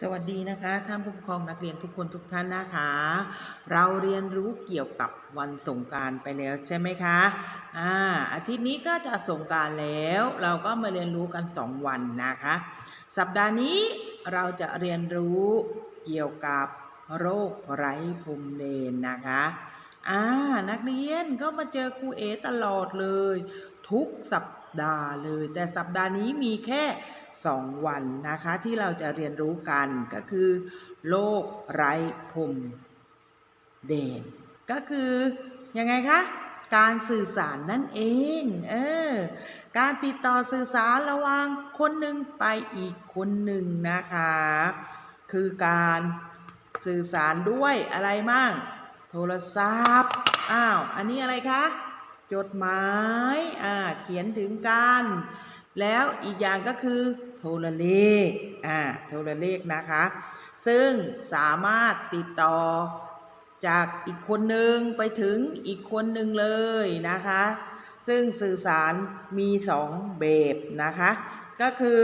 สวัสดีนะคะท่านผู้ปกครองนักเรียนทุกคนทุกท่านนะคะ เราเรียนรู้เกี่ยวกับวันสงการไปแล้วใช่ไหมคะอ่าอาทิตย์นี้ก็จะสงการแล้ว เราก็มาเรียนรู้กัน 2 วันนะคะ สัปดาห์นี้เราจะเรียนรู้เกี่ยวกับโรคไร้ภูมิเดนนะคะอ่านักเรียนก็มาเจอครูเอตลอดเลย ทุกสัป ดาห์เลย แต่สัปดาห์นี้มีแค่ 2 วันนะคะ ที่เราจะเรียนรู้กันก็คือโรคไร้ภูมิเดนก็คือยังไงคะการสื่อสารนั่นเอง เออ การติดต่อสื่อสารระหว่างคนหนึ่งไปอีกคนหนึ่งนะคะ คือการสื่อสารด้วยอะไรมั่ง โทรศัพท์ อ้าว อันนี้อะไรคะ จดหมายอ่าเขียนถึงกัน แล้วอีกอย่างก็คือโทรเลขอ่าโทรเลขนะคะ ซึ่งสามารถติดต่อจากอีกคนหนึ่งไปถึงอีกคนหนึ่งเลยนะคะ ซึ่งสื่อสารมีสองแบบนะคะ ก็คือ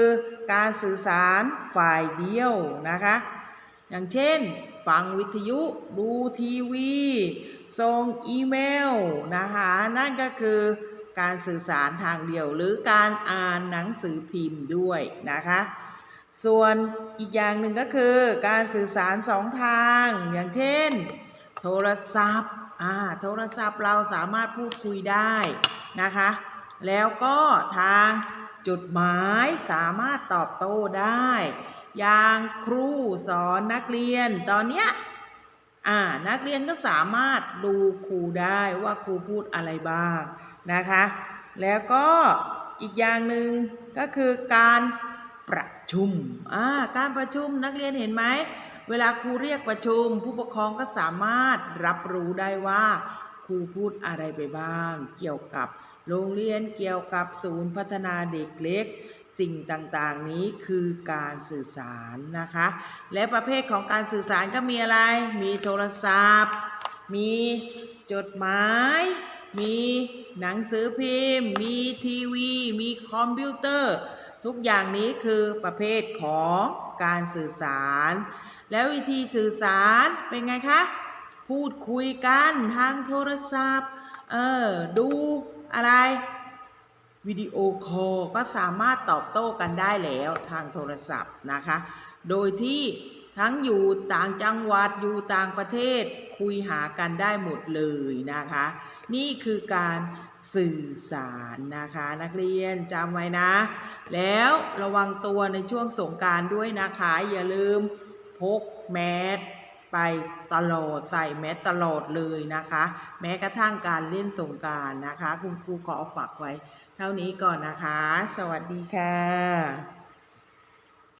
การสื่อสารฝ่ายเดียวนะคะ อย่างเช่น ฟังวิทยุ ดูทีวี ส่งอีเมลนะคะ นั่นก็คือการสื่อสารทางเดียวหรือการอ่านหนังสือพิมพ์ด้วยนะคะ ส่วนอีกอย่างหนึ่งก็คือการสื่อสารสองทาง อย่างเช่น โทรศัพท์อ่าโทรศัพท์เราสามารถพูดคุยได้นะคะ แล้วก็ทางจดหมายสามารถตอบโต้ได้ อย่างครูสอนนักเรียนตอนเนี้ยอ่านักเรียนก็สามารถดูครูได้ว่าครูพูดอะไรบ้างนะคะ แล้วก็อีกอย่างหนึ่งก็คือการประชุมอ่าการประชุมนักเรียนเห็นไหมเวลาครูเรียกประชุม ผู้ปกครองก็สามารถรับรู้ได้ว่าครูพูดอะไรไปบ้าง เกี่ยวกับโรงเรียนเกี่ยวกับศูนย์พัฒนาเด็กเล็ก สิ่งต่างๆนี้คือการสื่อสารนะคะ และประเภทของการสื่อสารก็มีอะไร มีโทรศัพท์ มีจดหมาย มีหนังสือพิมพ์ มีทีวี มีคอมพิวเตอร์ ทุกอย่างนี้คือประเภทของการสื่อสาร แล้ววิธีสื่อสารเป็นไงคะ พูดคุยกันทางโทรศัพท์ เออ ดูอะไร วิดีโอคอลก็สามารถตอบโต้กันได้แล้วทางโทรศัพท์นะคะ โดยที่ทั้งอยู่ต่างจังหวัดอยู่ต่างประเทศคุยหากันได้หมดเลยนะคะ นี่คือการสื่อสารนะคะ นักเรียนจำไว้นะ แล้วระวังตัวในช่วงสงการด้วยนะคะ อย่าลืมพกแมส ไปตลอดใส่แมสตลอดเลยนะคะ แม้กระทั่งการเล่นสงการนะคะ คุณครูขอฝากไว้ เท่านี้ก่อนนะคะ สวัสดีค่ะ